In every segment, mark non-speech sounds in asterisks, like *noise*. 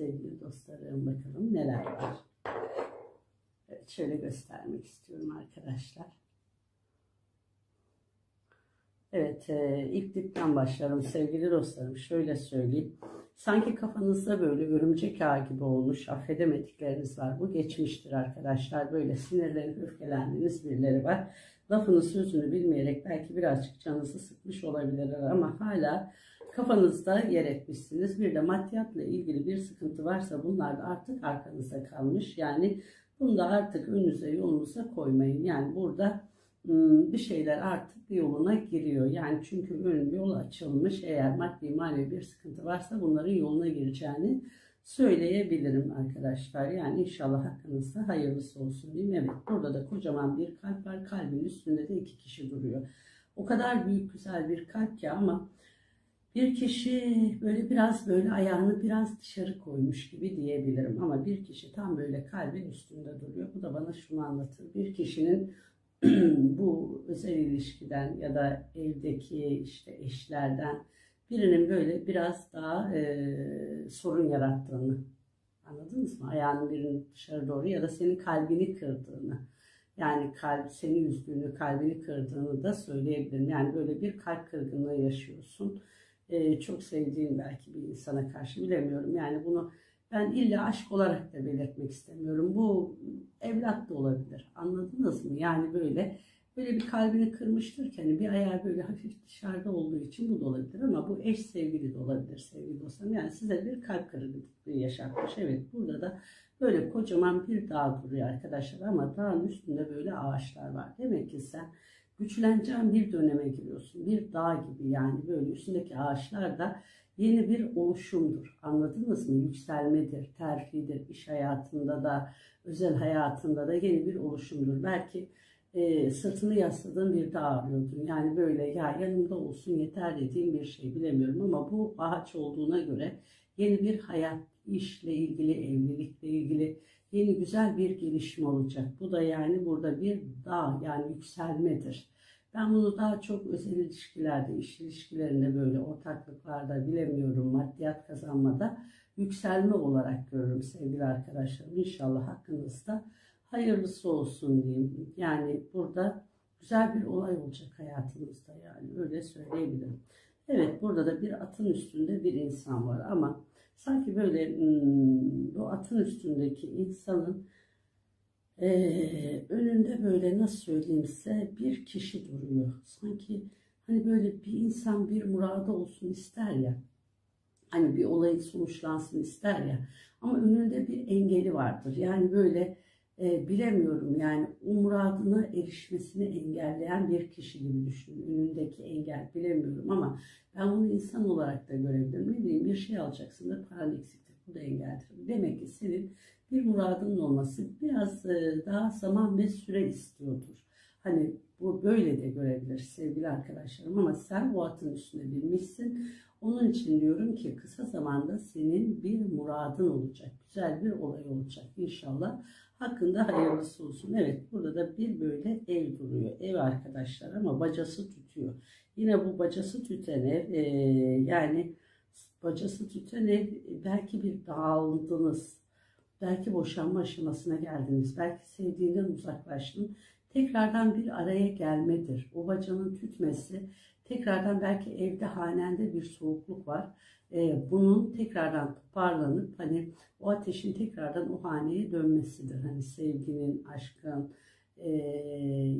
sevgili dostlarım bakalım neler var. Evet, şöyle göstermek istiyorum arkadaşlar. Evet e, ilk dipten başlarım sevgili dostlarım. Şöyle söyleyeyim. Sanki kafanızda böyle örümcek ağı gibi olmuş affedemedikleriniz var. Bu geçmiştir arkadaşlar. Böyle sinirlenip öfkelendiğiniz birileri var. Lafını sözünü bilmeyerek belki birazcık canınızı sıkmış olabilirler ama hala kafanızda yer etmişsiniz. Bir de maddiyatla ilgili bir sıkıntı varsa bunlar da artık arkanızda kalmış. Yani bunu da artık önünüze yolunuza koymayın. Yani burada ım, bir şeyler artık yoluna giriyor. Yani çünkü önün yolu açılmış. Eğer maddi manevi bir sıkıntı varsa bunların yoluna gireceğini söyleyebilirim arkadaşlar. Yani inşallah hakkınızda hayırlısı olsun diyeyim. Evet burada da kocaman bir kalp var. Kalbin üstünde de iki kişi duruyor. O kadar büyük güzel bir kalp ki ama bir kişi böyle biraz böyle ayağını biraz dışarı koymuş gibi diyebilirim. Ama bir kişi tam böyle kalbin üstünde duruyor. Bu da bana şunu anlatır. Bir kişinin *clears throat* bu özel ilişkiden ya da evdeki işte eşlerden birinin böyle biraz daha e, sorun yarattığını anladınız mı? Ayağının birinin dışarı doğru ya da senin kalbini kırdığını yani kalp seni üzdüğünü, kalbini kırdığını da söyleyebilirim. Yani böyle bir kalp kırgınlığı yaşıyorsun. Ee, çok sevdiğin belki bir insana karşı bilemiyorum. Yani bunu ben illa aşk olarak da belirtmek istemiyorum. Bu evlat da olabilir. Anladınız mı? Yani böyle böyle bir kalbini kırmıştır ki hani bir ayağı böyle hafif dışarıda olduğu için bu da olabilir ama bu eş sevgili de olabilir sevgili dostlarım. Yani size bir kalp kırıklığı yaşatmış. Evet burada da böyle kocaman bir dağ duruyor arkadaşlar ama dağın üstünde böyle ağaçlar var. Demek ki sen güçleneceğin bir döneme giriyorsun. Bir dağ gibi yani böyle üstündeki ağaçlar da yeni bir oluşumdur. Anladınız mı? Yükselmedir, terfidir, iş hayatında da, özel hayatında da yeni bir oluşumdur. Belki e, sırtını yasladığın bir dağ arıyordun. Yani böyle ya yanımda olsun yeter dediğim bir şey bilemiyorum ama bu ağaç olduğuna göre yeni bir hayat, işle ilgili, evlilikle ilgili yeni güzel bir gelişme olacak. Bu da yani burada bir dağ yani yükselmedir. Ben bunu daha çok özel ilişkilerde, iş ilişkilerinde böyle ortaklıklarda bilemiyorum maddiyat kazanmada yükselme olarak görürüm sevgili arkadaşlarım. İnşallah hakkınızda hayırlısı olsun diyeyim. Yani burada güzel bir olay olacak hayatınızda yani öyle söyleyebilirim. Evet burada da bir atın üstünde bir insan var ama sanki böyle hmm, bu atın üstündeki insanın ee, önünde böyle nasıl söyleyeyim size bir kişi duruyor. Sanki hani böyle bir insan bir muradı olsun ister ya. Hani bir olayın sonuçlansın ister ya. Ama önünde bir engeli vardır. Yani böyle e, bilemiyorum yani o muradına erişmesini engelleyen bir kişi gibi düşünün. Önündeki engel bilemiyorum ama ben bunu insan olarak da görebilirim. Ne bileyim bir şey alacaksın da paran eksiktir. Bu da engeldir. Demek ki senin bir muradının olması biraz e, daha zaman ve süre istiyordur. Hani bu böyle de görebilir sevgili arkadaşlarım ama sen o atın üstüne binmişsin. Onun için diyorum ki kısa zamanda senin bir muradın olacak. Güzel bir olay olacak inşallah. Hakkında hayırlısı olsun. Evet burada da bir böyle ev duruyor. Ev arkadaşlar ama bacası tutuyor. Yine bu bacası tüten ev e, yani bacası tüten ev belki bir dağıldınız. Belki boşanma aşamasına geldiniz. Belki sevdiğinden uzaklaştın. Tekrardan bir araya gelmedir. O bacanın tütmesi tekrardan belki evde hanende bir soğukluk var. Ee, bunun tekrardan toparlanıp hani o ateşin tekrardan o haneye dönmesidir. Hani sevginin, aşkın e,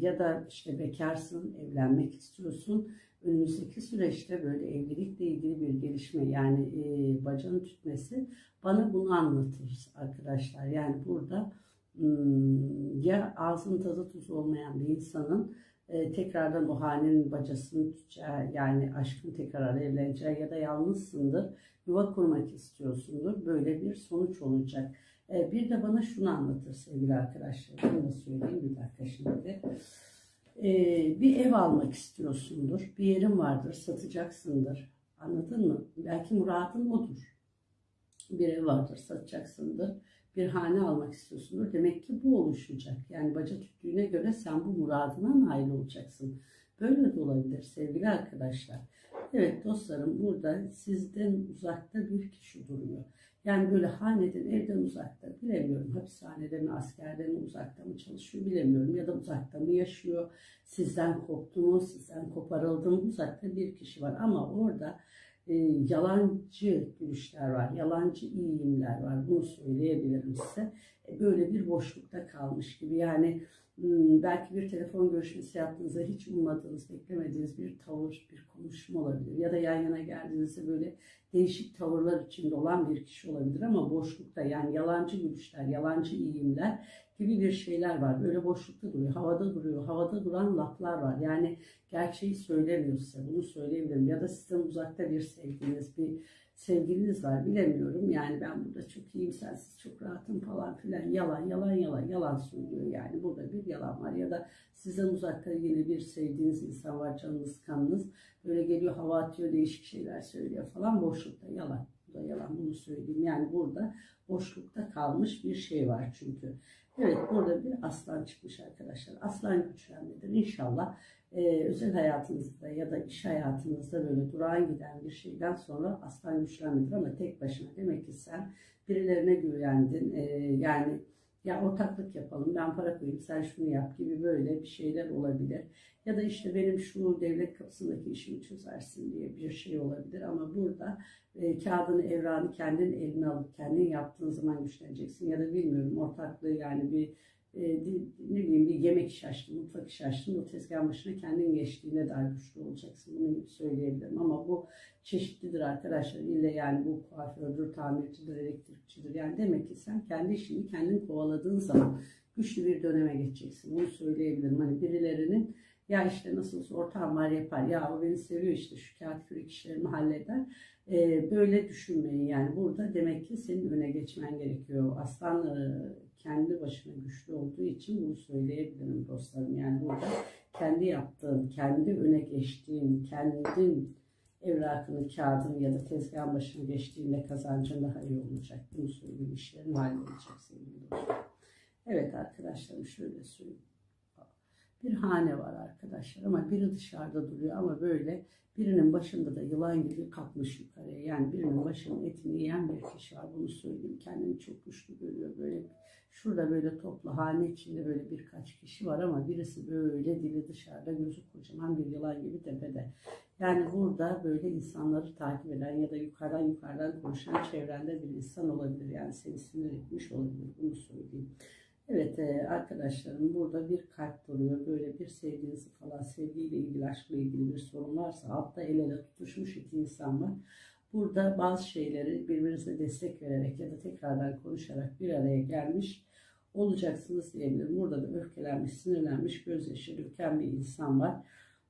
ya da işte bekarsın, evlenmek istiyorsun. Önümüzdeki süreçte böyle evlilikle ilgili bir gelişme yani e, bacanın tütmesi bana bunu anlatır arkadaşlar. Yani burada hmm, ya ağzın tadı tuzu olmayan bir insanın e, tekrardan o hanenin bacasını tutacağı yani aşkın tekrar alevleneceği ya da yalnızsındır yuva kurmak istiyorsundur böyle bir sonuç olacak. E, bir de bana şunu anlatır sevgili arkadaşlar. Bunu söyleyeyim bir dakika şimdi. E, bir ev almak istiyorsundur. Bir yerin vardır, satacaksındır. Anladın mı? Belki muradın odur. Bir ev vardır, satacaksındır. Bir hane almak istiyorsundur. Demek ki bu oluşacak. Yani baca tüttüğüne göre sen bu muradına nail olacaksın. Böyle de olabilir sevgili arkadaşlar. Evet dostlarım burada sizden uzakta bir kişi duruyor. Yani böyle haneden, evden uzakta bilemiyorum. Hapishanede mi, askerde mi, uzakta mı çalışıyor bilemiyorum. Ya da uzakta mı yaşıyor, sizden koptu mu, sizden koparıldı mı uzakta bir kişi var. Ama orada e, yalancı gülüşler var, yalancı iyiyimler var. Bunu söyleyebilirim size. E, böyle bir boşlukta kalmış gibi. Yani belki bir telefon görüşmesi yaptığınızda hiç ummadığınız, beklemediğiniz bir tavır, bir konuşma olabilir. Ya da yan yana geldiğinizde böyle değişik tavırlar içinde olan bir kişi olabilir ama boşlukta yani yalancı gülüşler, yalancı iyimler gibi bir şeyler var. Böyle boşlukta duruyor, havada duruyor, havada duran laflar var. Yani gerçeği söylemiyor size, bunu söyleyebilirim. Ya da sizden uzakta bir sevginiz, bir sevgiliniz var bilemiyorum. Yani ben çok iyiyim, sensiz çok rahatım falan filan. Yalan, yalan, yalan, yalan söylüyor. Yani burada bir yalan var. Ya da sizden uzakta yine bir sevdiğiniz insan var, canınız, kanınız. Böyle geliyor, hava atıyor, değişik şeyler söylüyor falan. Boşlukta yalan. Da yalan, bunu söyleyeyim. Yani burada boşlukta kalmış bir şey var çünkü. Evet burada bir aslan çıkmış arkadaşlar. Aslan güçlenmedir. İnşallah e, özel hayatınızda ya da iş hayatınızda böyle durağan giden bir şeyden sonra aslan güçlenmedir ama tek başına demek ki sen birilerine güvendin. E, yani ya ortaklık yapalım ben para koyayım sen şunu yap gibi böyle bir şeyler olabilir. Ya da işte benim şu devlet kapısındaki işimi çözersin diye bir şey olabilir ama burada e, kağıdını evranı kendin eline alıp kendin yaptığın zaman güçleneceksin ya da bilmiyorum ortaklığı yani bir e, ne bileyim bir yemek iş açtın, mutfak iş açtın, o tezgahın başına kendin geçtiğine dair güçlü olacaksın. Bunu söyleyebilirim ama bu çeşitlidir arkadaşlar. İlle yani bu kuafördür, tamircidir, elektrikçidir. Yani demek ki sen kendi işini kendin kovaladığın zaman güçlü bir döneme geçeceksin. Bunu söyleyebilirim. Hani birilerinin ya işte nasıl olsa ortağım var yapar. Ya o beni seviyor işte şu kağıt kürek işlerimi halleder. Ee, böyle düşünmeyin yani burada demek ki senin öne geçmen gerekiyor. Aslan e, kendi başına güçlü olduğu için bunu söyleyebilirim dostlarım. Yani burada kendi yaptığın, kendi öne geçtiğin, kendin evrakını, kağıdını ya da tezgahın başına geçtiğinde kazancın daha iyi olacak. Bunu söyleyeyim. İşlerin halledecek sevgili dostlar. Evet arkadaşlarım şöyle söyleyeyim. Bir hane var arkadaşlar ama biri dışarıda duruyor ama böyle birinin başında da yılan gibi kalkmış yukarıya. Yani birinin başının etini yiyen bir kişi var. Bunu söyleyeyim. Kendini çok güçlü görüyor. Böyle şurada böyle toplu hane içinde böyle birkaç kişi var ama birisi böyle dili dışarıda gözü kocaman bir yılan gibi tepede. Yani burada böyle insanları takip eden ya da yukarıdan yukarıdan konuşan çevrende bir insan olabilir. Yani seni sinir etmiş olabilir. Bunu söyleyeyim. Evet e, arkadaşlarım burada bir kalp duruyor. Böyle bir sevdiğinizi falan sevgiyle ilgili, aşkla ilgili bir sorun varsa altta el ele tutuşmuş iki insan var. Burada bazı şeyleri birbirinize destek vererek ya da tekrardan konuşarak bir araya gelmiş olacaksınız diyebilirim. Burada da öfkelenmiş, sinirlenmiş, gözyaşı döken bir insan var.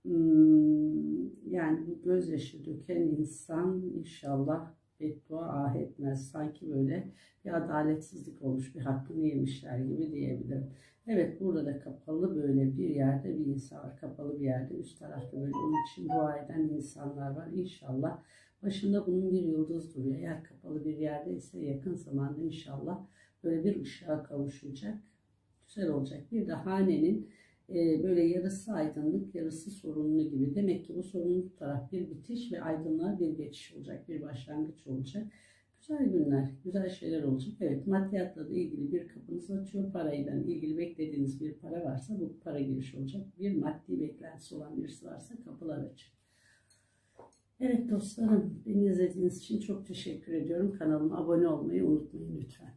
Hmm, yani bu gözyaşı döken insan inşallah beddua ah etmez. Sanki böyle bir adaletsizlik olmuş, bir hakkını yemişler gibi diyebilirim. Evet burada da kapalı böyle bir yerde bir insan var. Kapalı bir yerde üst tarafta böyle onun için dua eden insanlar var. İnşallah başında bunun bir yıldız duruyor. Eğer kapalı bir yerde ise yakın zamanda inşallah böyle bir ışığa kavuşacak. Güzel olacak. Bir de hanenin e, böyle yarısı aydınlık, yarısı sorunlu gibi. Demek ki bu sorunlu taraf bir bitiş ve aydınlığa bir geçiş olacak, bir başlangıç olacak. Güzel günler, güzel şeyler olacak. Evet, maddiyatla da ilgili bir kapınız açıyor. Parayla ilgili beklediğiniz bir para varsa bu para giriş olacak. Bir maddi beklentisi olan birisi varsa kapılar açık. Evet dostlarım, beni izlediğiniz için çok teşekkür ediyorum. Kanalıma abone olmayı unutmayın lütfen.